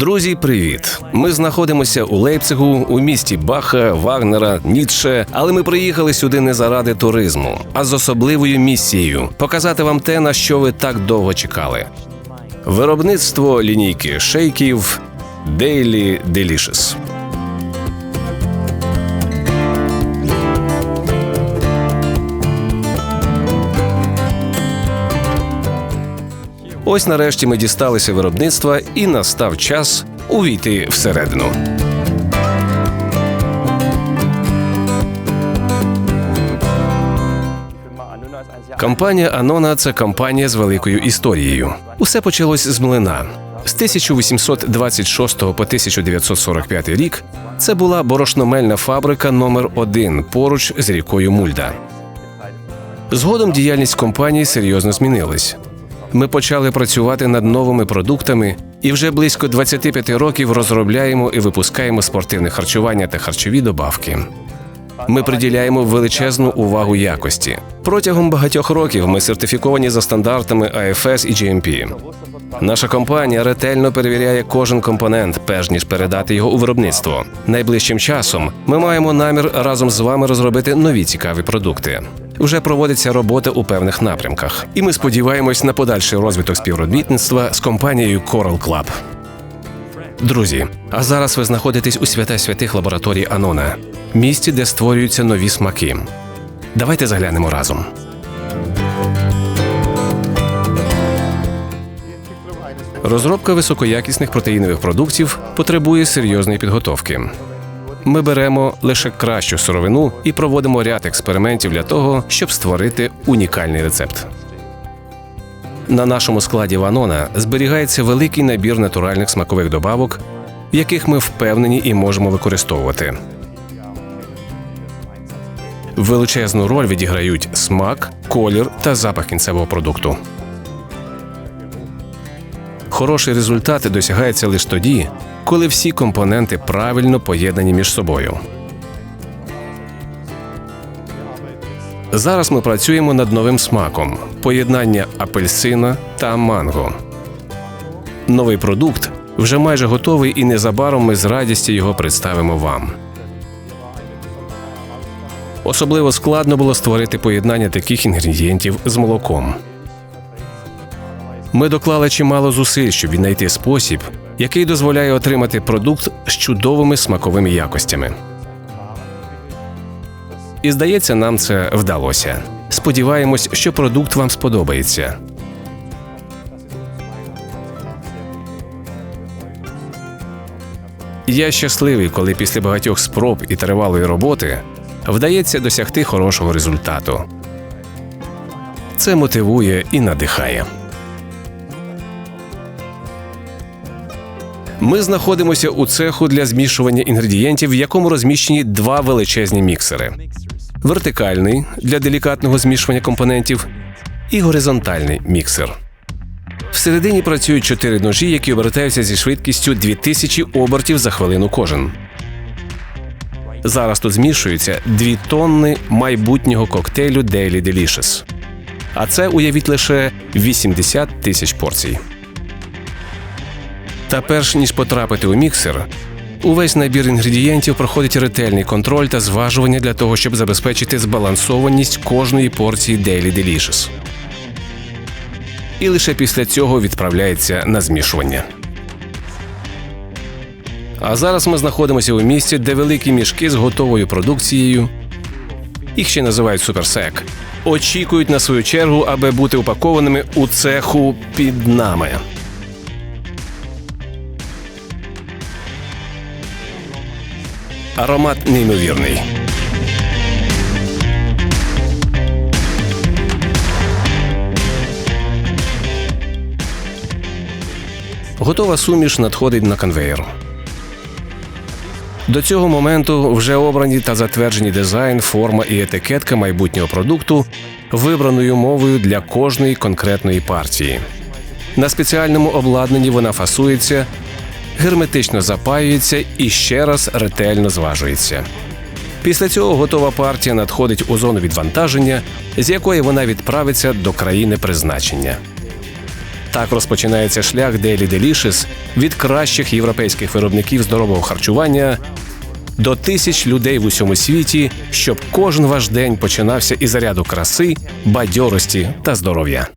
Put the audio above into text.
Друзі, привіт! Ми знаходимося у Лейпцигу, у місті Баха, Вагнера, Ніцше, але ми приїхали сюди не заради туризму, а з особливою місією показати вам те, на що ви так довго чекали. Виробництво лінійки шейків Daily Delicious. Ось нарешті ми дісталися виробництва, і настав час увійти всередину. Компанія Анона це компанія з великою історією. Усе почалось з млина. З 1826 по 1945 рік це була борошномельна фабрика номер 1 поруч з рікою Мульда. Згодом діяльність компанії серйозно змінилась. Ми почали працювати над новими продуктами і вже близько 25 років розробляємо і випускаємо спортивне харчування та харчові добавки. Ми приділяємо величезну увагу якості. Протягом багатьох років ми сертифіковані за стандартами AFS і GMP. Наша компанія ретельно перевіряє кожен компонент, перш ніж передати його у виробництво. Найближчим часом ми маємо намір разом з вами розробити нові цікаві продукти. Вже проводиться робота у певних напрямках, і ми сподіваємось на подальший розвиток співробітництва з компанією Coral Club. Друзі, а зараз ви знаходитесь у свята святих лабораторій Анона, місті, де створюються нові смаки. Давайте заглянемо разом. Розробка високоякісних протеїнових продуктів потребує серйозної підготовки. Ми беремо лише кращу сировину і проводимо ряд експериментів для того, щоб створити унікальний рецепт. На нашому складі Ванона зберігається великий набір натуральних смакових добавок, яких ми впевнені і можемо використовувати. Величезну роль відіграють смак, колір та запах кінцевого продукту. Хороший результат досягається лише тоді, коли всі компоненти правильно поєднані між собою. Зараз ми працюємо над новим смаком поєднання апельсина та манго. Новий продукт вже майже готовий, і незабаром ми з радістю його представимо вам. Особливо складно було створити поєднання таких інгредієнтів з молоком. Ми доклали чимало зусиль, щоб віднайти спосіб, який дозволяє отримати продукт з чудовими смаковими якостями. І здається, нам це вдалося. Сподіваємось, що продукт вам сподобається. Я щасливий, коли після багатьох спроб і тривалої роботи вдається досягти хорошого результату. Це мотивує і надихає. Ми знаходимося у цеху для змішування інгредієнтів, в якому розміщені два величезні міксери: вертикальний для делікатного змішування компонентів і горизонтальний міксер. Всередині працюють чотири ножі, які обертаються зі швидкістю 2000 обертів за хвилину кожен. Зараз тут змішуються дві тонни майбутнього коктейлю Daily Delicious. А це уявіть лише 80 тисяч порцій. Та перш ніж потрапити у міксер, увесь набір інгредієнтів проходить ретельний контроль та зважування для того, щоб забезпечити збалансованість кожної порції Daily Delicious. І лише після цього відправляється на змішування. А зараз ми знаходимося у місці, де великі мішки з готовою продукцією, їх ще називають суперсек, очікують на свою чергу, аби бути упакованими у цеху під нами. Аромат неймовірний. Готова суміш надходить на конвейер. До цього моменту вже обрані та затверджені дизайн, форма і етикетка майбутнього продукту вибраною мовою для кожної конкретної партії. На спеціальному обладнанні вона фасується герметично запаюється і ще раз ретельно зважується. Після цього готова партія надходить у зону відвантаження, з якої вона відправиться до країни призначення. Так розпочинається шлях Daily Delicious від кращих європейських виробників здорового харчування до тисяч людей в усьому світі, щоб кожен ваш день починався із заряду краси, бадьорості та здоров'я.